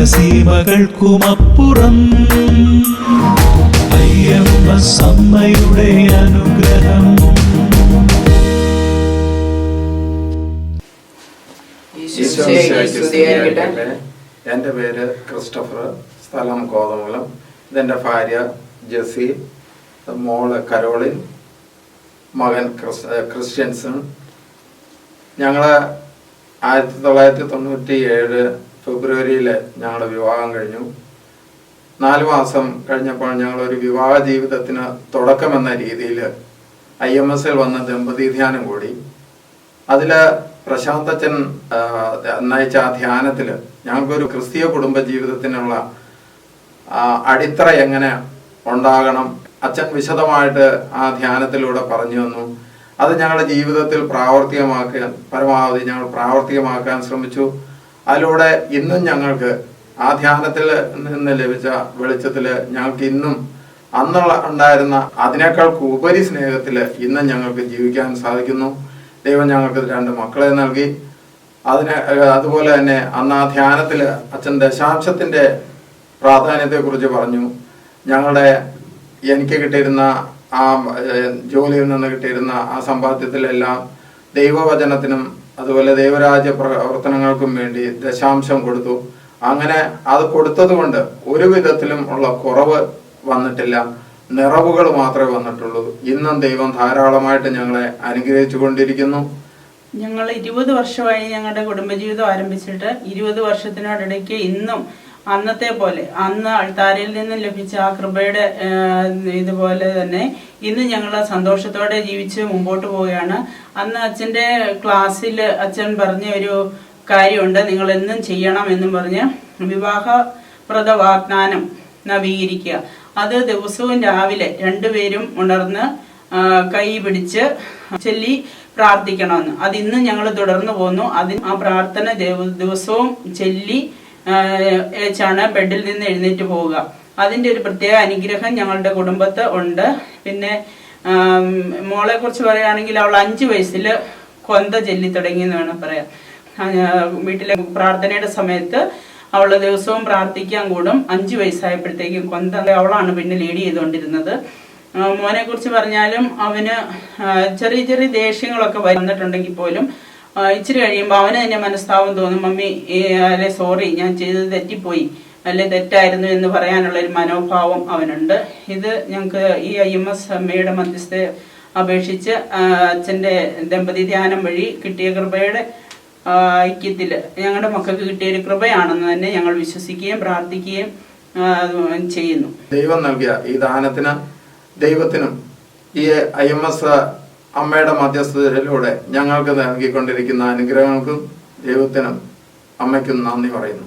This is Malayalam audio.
ജലസീമകൾക്കുമപ്പുറം അയ്യമ്മ സമ്മയുടെ അനുഗ്രഹം. എന്റെ പേര് ക്രിസ്റ്റഫർ സ്ഥലം കോതമംഗലം. ഇതെന്റെ ഭാര്യ ജെസി മോൾ കരോളിൻ മകൻ ക്രിസ്റ്റ്യൻസൺ ക്രിസ്ത്യൻസൺ ഞങ്ങൾ ആയിരത്തി തൊള്ളായിരത്തി തൊണ്ണൂറ്റി ഏഴ് ഫെബ്രുവരിയിൽ ഞങ്ങളുടെ വിവാഹം കഴിഞ്ഞു. നാല് മാസം കഴിഞ്ഞപ്പോൾ ഞങ്ങൾ ഒരു വിവാഹ ജീവിതത്തിന് തുടക്കമെന്ന രീതിയിൽ ഐ എം എസിൽ വന്ന ദമ്പതി ധ്യാനം കൂടി അതിൽ പ്രശാന്തച്ചൻ നയിച്ച ആ ധ്യാനത്തിൽ ഞങ്ങൾക്കൊരു ക്രിസ്തീയ കുടുംബ ജീവിതത്തിനുള്ള അടിത്തറ എങ്ങനെ ഉണ്ടാകണം അച്ഛൻ വിശദമായിട്ട് ആ ധ്യാനത്തിലൂടെ പറഞ്ഞു തന്നു. അത് ഞങ്ങളുടെ ജീവിതത്തിൽ പ്രാവർത്തികമാക്കാൻ പരമാവധി ഞങ്ങൾ പ്രാവർത്തികമാക്കാൻ ശ്രമിച്ചു. അതിലൂടെ ഇന്നും ഞങ്ങൾക്ക് ആ ധ്യാനത്തിൽ നിന്ന് ലഭിച്ച വെളിച്ചത്തിൽ ഞങ്ങൾക്ക് ഇന്നും അന്നുള്ള ഉണ്ടായിരുന്ന അതിനേക്കാൾ ഉപരി സ്നേഹത്തിൽ ഇന്നും ഞങ്ങൾക്ക് ജീവിക്കാൻ സാധിക്കുന്നു. ദൈവം ഞങ്ങൾക്ക് രണ്ട് മക്കളെ നൽകി. അതിന് അതുപോലെ തന്നെ അന്ന് ആ ധ്യാനത്തിൽ അച്ഛൻ ദശാംശത്തിന്റെ പ്രാധാന്യത്തെക്കുറിച്ച് പറഞ്ഞു. ഞങ്ങളുടെ എനിക്ക് കിട്ടിയിരുന്ന ആ ജോലിയിൽ നിന്ന് കിട്ടിയിരുന്ന ആ സമ്പാദ്യത്തിലെല്ലാം ദൈവവചനത്തിനും അതുപോലെ ദൈവരാജ്യ പ്രവർത്തനങ്ങൾക്കും വേണ്ടി ദശാംശം കൊടുത്തു. അങ്ങനെ അത് കൊടുത്തതുകൊണ്ട് ഒരു വിധത്തിലും ഉള്ള കുറവ് വന്നിട്ടില്ല. നിറവുകൾ മാത്രമേ വന്നിട്ടുള്ളൂ. ഇന്നും ദൈവം ധാരാളമായിട്ട് ഞങ്ങളെ അനുഗ്രഹിച്ചു കൊണ്ടിരിക്കുന്നു ഞങ്ങൾ ഇരുപത് വർഷമായി ഞങ്ങളുടെ കുടുംബജീവിതം ആരംഭിച്ചിട്ട് ഇരുപത് വർഷത്തിനോടിടയ്ക്ക് ഇന്നും അന്നത്തെ പോലെ അന്ന് അൾത്താരയിൽ നിന്ന് ലഭിച്ച ആ കൃപയുടെ ഇതുപോലെ തന്നെ ഇന്ന് ഞങ്ങൾ സന്തോഷത്തോടെ ജീവിച്ച് മുമ്പോട്ട് പോവുകയാണ്. അന്ന് അച്ഛന്റെ ക്ലാസ്സിൽ അച്ഛൻ പറഞ്ഞ ഒരു കാര്യമുണ്ട് നിങ്ങൾ എന്നും ചെയ്യണം എന്നും പറഞ്ഞ് വിവാഹപ്രദ വാഗ്ദാനം നവീകരിക്കുക. അത് ദിവസവും രാവിലെ രണ്ടുപേരും ഉണർന്ന് കൈ പിടിച്ച് ചൊല്ലി പ്രാർത്ഥിക്കണമെന്ന്. അത് ഇന്ന് ഞങ്ങൾ തുടർന്നു പോന്നു. അതിന് ആ പ്രാർത്ഥന ദിവസവും ചൊല്ലി ഏച്ചാണ് ബെഡിൽ നിന്ന് എഴുന്നേറ്റ് പോവുക. അതിന്റെ ഒരു പ്രത്യേക അനുഗ്രഹം ഞങ്ങളുടെ കുടുംബത്ത് ഉണ്ട്. പിന്നെ മോളെ കുറിച്ച് പറയുകയാണെങ്കിൽ അവൾ അഞ്ചു വയസ്സിൽ കൊന്ത ചെല്ലി തുടങ്ങി എന്ന് വേണം പറയാം വീട്ടിലെ പ്രാർത്ഥനയുടെ സമയത്ത് അവൾ ദിവസവും പ്രാർത്ഥിക്കാൻ കൂടും. അഞ്ചു വയസ്സായപ്പോഴത്തേക്കും കൊന്ത അവളാണ് പിന്നെ ലീഡ് ചെയ്തുകൊണ്ടിരുന്നത്. മോനെ കുറിച്ച് പറഞ്ഞാലും അവന് ചെറിയ ചെറിയ ദേഷ്യങ്ങളൊക്കെ വന്നിട്ടുണ്ടെങ്കിൽ പോലും ഇച്ചിരി കഴിയുമ്പോൾ അവന് തന്നെ മനസ്താവം തോന്നും മമ്മി അല്ലെ സോറി ഞാൻ ചെയ്തത് തെറ്റിപ്പോയി അല്ലെ തെറ്റായിരുന്നു എന്ന് പറയാനുള്ള ഒരു മനോഭാവം അവനുണ്ട്. ഇത് ഞങ്ങൾക്ക് ഈ ഐ എം എസ് അമ്മയുടെ മധ്യസ്ഥ അപേക്ഷിച്ച് അച്ഛന്റെ ദമ്പതി ധ്യാനം വഴി കിട്ടിയ കൃപയുടെ ഐക്യത്തിൽ ഞങ്ങളുടെ മക്കൾക്ക് കിട്ടിയ ഒരു കൃപയാണെന്ന് തന്നെ ഞങ്ങൾ വിശ്വസിക്കുകയും പ്രാർത്ഥിക്കുകയും ചെയ്യുന്നു. ദൈവം നൽകിയ ഈ ദാനത്തിന് ദൈവത്തിനും ഈ ഐ എം എസ് അമ്മയുടെ മധ്യസ്ഥതയിലൂടെ ഞങ്ങൾക്ക് നൽകിക്കൊണ്ടിരിക്കുന്ന അനുഗ്രഹങ്ങൾക്കും ദൈവത്തിനും അമ്മയ്ക്കും നന്ദി പറയുന്നു.